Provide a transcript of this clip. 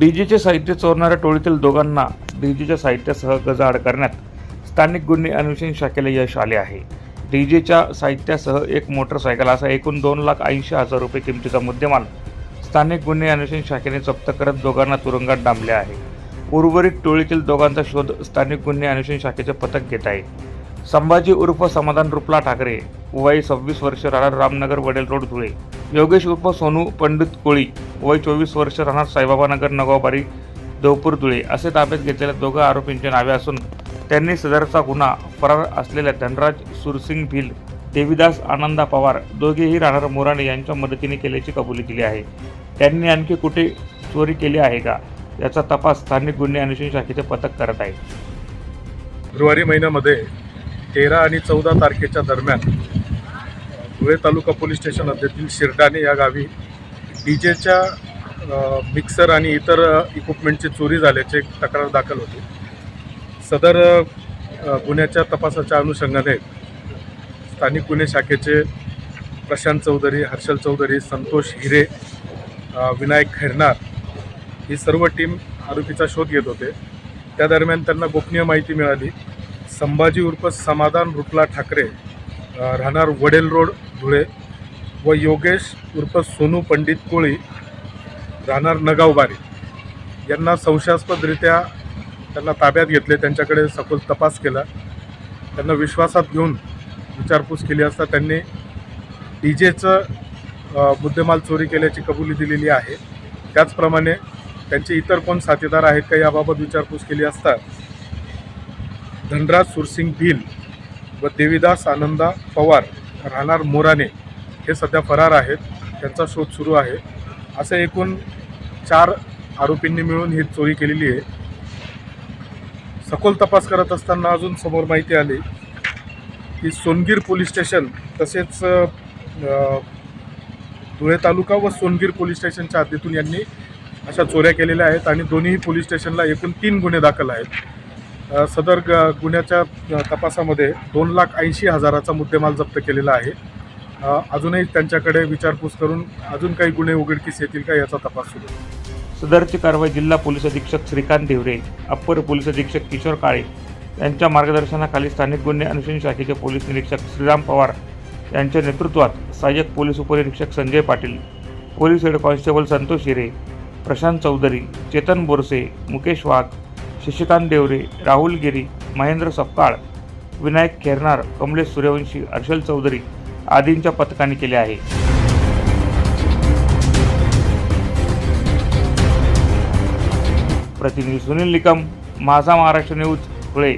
डीजेचे साहित्य चोरणाऱ्या टोळीतील दोघांना डीजेच्या साहित्यासह गजाआड करण्यात स्थानिक गुन्हे अन्वेषण शाखेला यश आले आहे. डीजेच्या साहित्यासह एक मोटरसायकल असा एकूण दोन लाख ऐंशी हजार रुपये किमतीचा मुद्देमाल स्थानिक गुन्हे अन्वेषण शाखेने जप्त करत दोघांना तुरुंगात डांबले आहे. उर्वरित टोळीतील दोघांचा शोध स्थानिक गुन्हे अन्वेषण शाखेचे पथक घेत आहे. संभाजी उर्फ समाधान रुपला ठाकरे वय सव्वीस वर्ष राहणार रामनगर वडेल रोड धुळे. योगेश उर्फ सोनू पंडित कोळी वय चोवीस वर्ष राहणार साईबाबानगर नगावबारी देवपूर धुळे असे ताब्यात घेतलेल्या दोघा आरोपींचे नावे असून त्यांनी सदरचा गुन्हा फरार असलेल्या धनराज सुरसिंग भिल देवीदास आनंदा पवार दोघेही राहणार मोराणे यांच्या मदतीने केल्याची कबुली दिली आहे. त्यांनी आणखी कुठे चोरी केली आहे का? याचा तपास स्थानिक गुन्हे अन्वेषण शाखेचे पथक करत आहे. फेब्रुवारी महिन्यामध्ये तेरा आणि चौदा तारखेच्या दरम्यान धुळे तालुका पोलीस स्टेशन हद्दीतील शिरडाणे या गावी डी जेच्या मिक्सर आणि इतर इक्विपमेंटची चोरी झाल्याचे तक्रार दाखल होती. सदर गुन्ह्याच्या तपासाच्या अनुषंगाने स्थानिक गुन्हे शाखेचे प्रशांत चौधरी हर्षल चौधरी संतोष हिरे विनायक खैरनार ही सर्व टीम आरोपीचा शोध घेत होते. त्या दरम्यान त्यांना गोपनीय माहिती मिळाली. संभाजी उर्फ समाधान रुपला ठाकरे राहणार वडेल रोड धुळे व योगेश उर्फ सोनू पंडित कोळी राहणार नगावबारी. यांना संशयास्पदरित्या त्यांना ताब्यात घेतले त्यांच्याकडे सखोल तपास केला. त्यांना विश्वासात घेऊन विचारपूस केली असता त्यांनी डी जेचं मुद्देमाल चोरी केल्याची कबुली दिलेली आहे. त्याचप्रमाणे त्यांचे इतर कोण साथीदार आहेत का याबाबत विचारपूस केली असता धनराज सुरसिंग भिल व देविदास आनंदा पवार राहणार मोराने. हे सध्या फरार आहेत. त्यांचा शोध सुरू आहे. असं एकूण चार आरोपींनी मिळून ही चोरी केलेली आहे. सखोल तपास करत असताना अजून समोर माहिती आली की सोनगीर पोलीस स्टेशन तसेच धुळे तालुका व सोनगीर पोलीस स्टेशनच्या हद्दीतून यांनी अशा चोऱ्या केलेल्या आहेत आणि दोन्ही पोलीस स्टेशनला एकूण तीन गुन्हे दाखल आहेत. सदर ग गुन्ह्याच्या तपासामध्ये दोन लाख ऐंशी हजाराचा मुद्देमाल जप्त केलेला आहे. अजूनही त्यांच्याकडे विचारपूस करून अजून काही गुन्हे उघडकीस येतील का याचा तपास सुरू आहे. सदरची कारवाई जिल्हा पोलीस अधीक्षक श्रीकांत देवरे अप्पर पोलीस अधीक्षक किशोर काळे यांच्या मार्गदर्शनाखाली स्थानिक गुन्हे अन्वेषण शाखेचे पोलीस निरीक्षक श्रीराम पवार यांच्या नेतृत्वात सहाय्यक पोलीस उपनिरीक्षक Sanjay Patil police head constable Santosh Hire Prashant Chaudhari Chetan Borse Mukesh Wagh Shashikant Deore Rahul Giri Mahendra Sapkal Vinayak Khairnar Kamlesh Suryavanshi Harshal Chaudhari आदींच्या पथकाने केले आहे. प्रतिनिधी सुनील निकम माझा महाराष्ट्र न्यूज धुळे